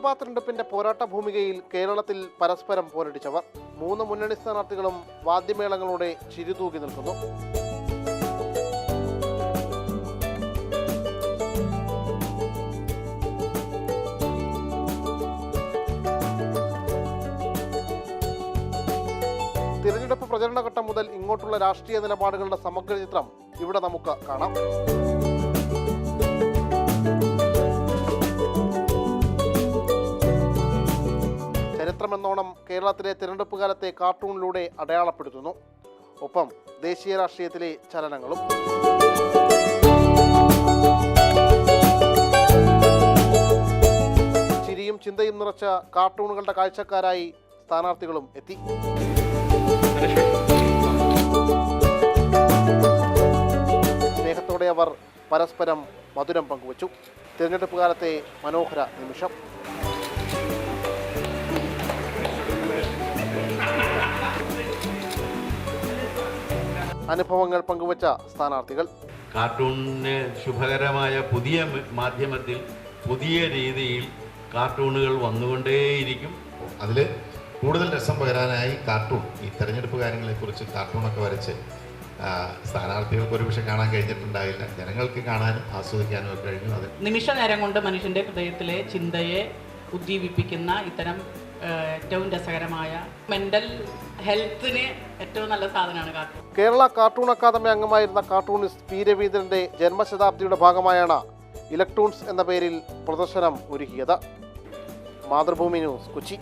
നിയമസഭാ തെരഞ്ഞെടുപ്പിന്റെ പോരാട്ട ഭൂമികയിൽ കേരളത്തിൽ പരസ്പരം പോരടിച്ചവർ. മൂന്ന് മുന്നണി സ്ഥാനാർത്ഥികളും വാദ്യമേളങ്ങളോടെ ചിരിതൂകി നിൽക്കുന്നു. തിരഞ്ഞെടുപ്പ് പ്രചരണഘട്ടം മുതൽ ഇങ്ങോട്ടുള്ള രാഷ്ട്രീയ നിലപാടുകളുടെ സമഗ്ര ചിത്രം ഇവിടെ നമുക്ക് കാണാം. ചരിത്രമെന്നോണം കേരളത്തിലെ തിരഞ്ഞെടുപ്പ് കാലത്തെ കാർട്ടൂണിലൂടെ അടയാളപ്പെടുത്തുന്നു. ഒപ്പം ദേശീയ രാഷ്ട്രീയത്തിലെ ചലനങ്ങളും. ചിരിയും ചിന്തയും നിറച്ച കാർട്ടൂണുകളുടെ കാഴ്ചക്കാരായി സ്ഥാനാർത്ഥികളും എത്തി. സ്നേഹത്തോടെ അവർ പരസ്പരം മധുരം പങ്കുവച്ചു. തിരഞ്ഞെടുപ്പ് കാലത്തെ മനോഹര നിമിഷം. അനുഭവങ്ങൾ പങ്കുവച്ച സ്ഥാനാർത്ഥികൾ. കാർട്ടൂണിന് ശുഭകരമായ പുതിയ മാധ്യമത്തിൽ പുതിയ രീതിയിൽ കാർട്ടൂണുകൾ വന്നുകൊണ്ടേയിരിക്കും. അതിൽ കൂടുതൽ രസം പകരാനായി കാർട്ടൂൺ ഈ തെരഞ്ഞെടുപ്പ് കാര്യങ്ങളെക്കുറിച്ച് കാർട്ടൂണൊക്കെ വരച്ച് ആ, സ്ഥാനാർത്ഥികൾക്ക് ഒരുപക്ഷെ കാണാൻ കഴിഞ്ഞിട്ടുണ്ടായില്ല. ജനങ്ങൾക്ക് കാണാനും ആസ്വദിക്കാനും ഒക്കെ കഴിഞ്ഞു. അത് നിമിഷ നേരം കൊണ്ട് മനുഷ്യന്റെ ഹൃദയത്തിലെ ചിന്തയെ ഉദ്ദീപിപ്പിക്കുന്ന ഇത്തരം ഏറ്റവും രസകരമായ മെന്റൽ ഹെൽത്തിന് ഏറ്റവും നല്ല സാധനമാണ് കാർട്ടൂൺ കേരള കാർട്ടൂൺ അക്കാദമി അംഗമായിരുന്ന കാർട്ടൂണിസ്റ്റ് പി രവീന്ദ്രന്റെ ജന്മശതാബ്ദിയുടെ ഭാഗമായാണ് ഇലക്ട്രോൺസ് എന്ന പേരിൽ പ്രദർശനം ഒരുക്കിയത്. മാതൃഭൂമി ന്യൂസ് കൊച്ചി.